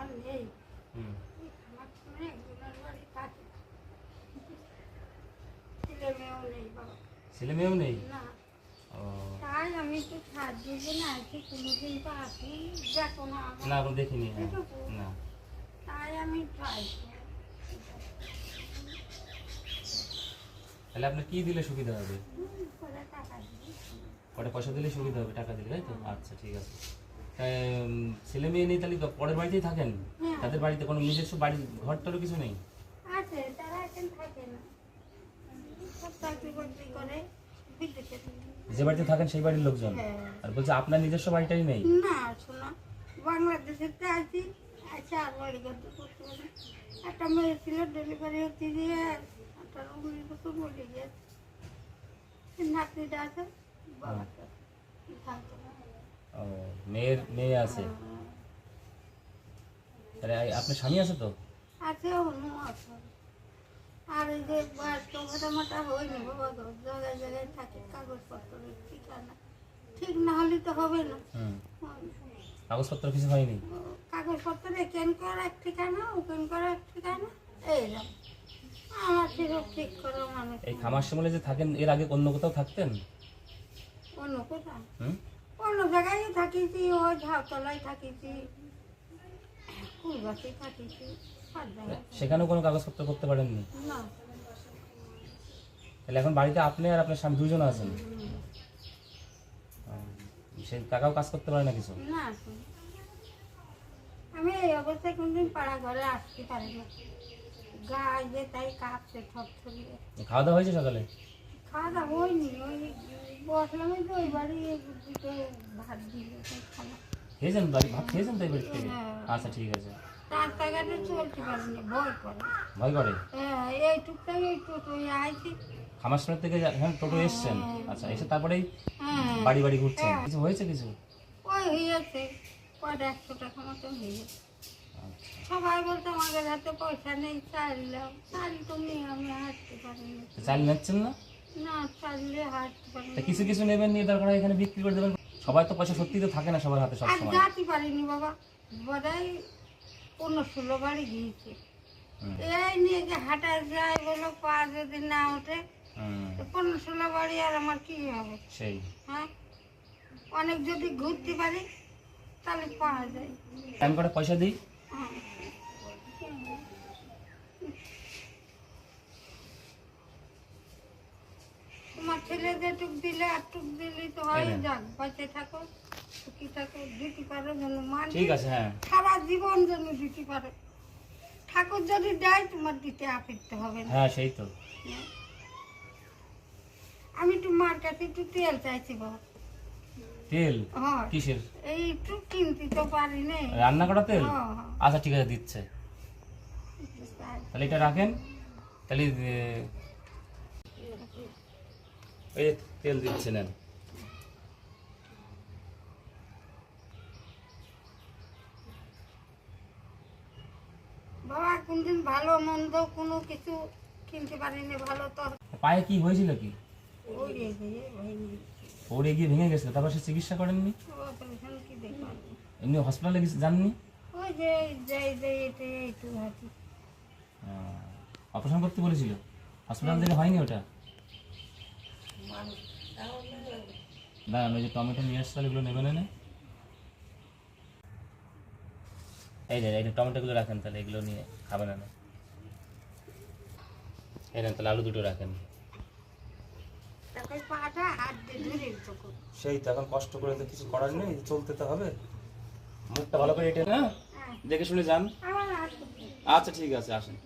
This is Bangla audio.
আমার নেই। হুম। আমার সামনে একজনের বাড়ি থাকে ছেলে মেয়েও নেই বাবা। ছেলে মেয়েও নেই? না। তাই আমি তো সাহায্যের জন্য আছি কোনোদিন তো আসি। দেখো না দেখিনি না। তাই আমি ট্রাই তাহলে আপনার কি দিলে সুবিধা হবে। কটা পয়সা দিলে সুবিধা হবে টাকা দিলে তাই তো? আচ্ছা ঠিক আছে। ছেলে মেয়ে নেই তাহলে তো পরের বাড়িতেই থাকেন। হ্যাঁ। তাদের বাড়িতে কোনো নিজস্ব বাড়ি ঘর টরও কিছু নেই? আছে তারা এখন থাকে না। সব চাকরি বাকরি করে। যে বাড়িতে থাকেন সেই বাড়ির লোকজন? হ্যাঁ। আর বলছে আপনার নিজস্ব বাড়িটাই নেই? না শোনা বাংলাদেশেতে আছি আছে আর বাড়ি করতে একটা মেয়ে ছিল ডেলিভারি দিয়ে উনিশ বছর নাতনিটা আছে না। ও মেয়ের মেয়ে আছে। তাহলে এই- আপনার স্বামী আছে তো? আছে অন্য আছে। আর এই যে বয়স্ক বাবা জায়গায় জায়গায় থাকে কাগজপত্রের ঠিকানা ঠিক না হলে তো হবে না। কাগজপত্র কিছু হয়নি? কাগজপত্র এক ঠিকানা এক ঠিকানা? আমার সেসব ঠিক করা মানুষ এই খামার শিমলে যে থাকেন এর আগে অন্য কোথাও থাকতেন? অন্য কোথায় হুম? অন্য জায়গায় থাকিছি ওই ঝাউতলায় থাকিছি। সেখানেও কোনো কাগজপত্র করতে পারেননি? না। তাহলে এখন বাড়িতে আপনি আর আপনার স্বামী দুজন আছেন? ও, সে কাকাও কাজ করতে পারে না কিছু? না। আমি এই অবস্থায় কোনদিন পাড়া ঘরে আসতে পারি না। গায়ে যে তাই কাঁপছে থরথরিয়ে খাওয়া দাওয়া হয়েছে সকালে? খাওয়া হয়নি ওই বসলাম তো ওই বাড়ি দুটো ভাত দিল খেয়েছেন বাড়ি ভাত খেয়েছেন তো বাড়ি থেকে হ্যাঁ। আচ্ছা ঠিক আছে। রাস্তাঘাটে চলতে পারিনি ভয় করে। ভয় করে? হ্যাঁ এইটুকটাই এই টোটো আইছি। খামার সময় থেকে হ্যাঁ টোটো এসছেন? আচ্ছা এসে তারপরেই হ্যাঁ। বাড়ি বাড়ি ঘুরছেন? কিছু হয়েছে কিছু? ওই হয়েছে কয়টা একশো টাকা মতো হয়েছে। আচ্ছা। সবাই বলতো আমাদের হাতে পয়সা নেই চাইলাম চাল তো নেই আমি হাঁটতে পারিনি তো চাল নিচ্ছেন না? কিছু কিছু নেবেন নিয়ে দরকার এখানে বিক্রি করে দেবেন। সবাই তো পয়সা সত্যি তো থাকে না সবার হাতে আর সবসময়। যাতে পারিনি বাবা। বোধহয় পনেরো ষোলো বাড়ি গিয়েছে এই নিয়ে যে হাঁটা যায় বলো পা যদি না ওঠে পনেরো ষোলো বাড়ি আর আমার কি হবে? সেই। হ্যাঁ? অনেক যদি ঘুরতে পারি তাহলে পাওয়া যায়। টাইম করে পয়সা দিই? হ্যাঁ। তোমার ছেলে যেটুক দিলে আর টুক দিলে তো হয়। যাক বাঁচে থাকো সুখী থাকো পারো যেন ঠিক আছে হ্যাঁ। সারা জীবন যেন পারো ঠাকুর যদি দেয় তোমার দিতে হবে না। হ্যাঁ সেই তো। আমি একটু মার কাছে একটু তেল চাইছি বাবা তেল? হ্যাঁ। কিসের? এই একটু কিনতে তো পারি না। রান্না করা তেল? হ্যাঁ, হ্যাঁ। আচ্ছা ঠিক আছে দিচ্ছে। তাহলে এটা রাখেন। তাহলে এই যে তেল দিচ্ছে নেন। বাবা কোনদিন ভালো মন্দ কোনো কিছু কিনতে পারিনি ভালো তোর পায়ে কি হয়েছিল কি? ওই রে গিয়ে হয়নি। পড়ে গিয়ে ভেঙে গেছিল তারপর সে চিকিৎসা করেননি? এমনি হসপিটালে যাননি ওই যে যাই যাই এটা একটু হাঁটি অপারেশন করতে বলেছিল? হসপিটাল থেকে হয়নি ওটা? না ওই যে টমেটো নিয়ে আসতে এগুলো নেবেন না এই যে এই যে টমেটোগুলো রাখেন তাহলে এগুলো নিয়ে খাবেন না এই নেন তাহলে আলু দুটো রাখেন। তারপর পাটা হাত দিয়ে ধরে তখন সেই তো এখন কষ্ট করে তো কিছু করার নেই চলতে তো হবে। মুখটা ভালো করে এটা না হ্যাঁ দেখে শুনে যান। আচ্ছা ঠিক আছে আসেন।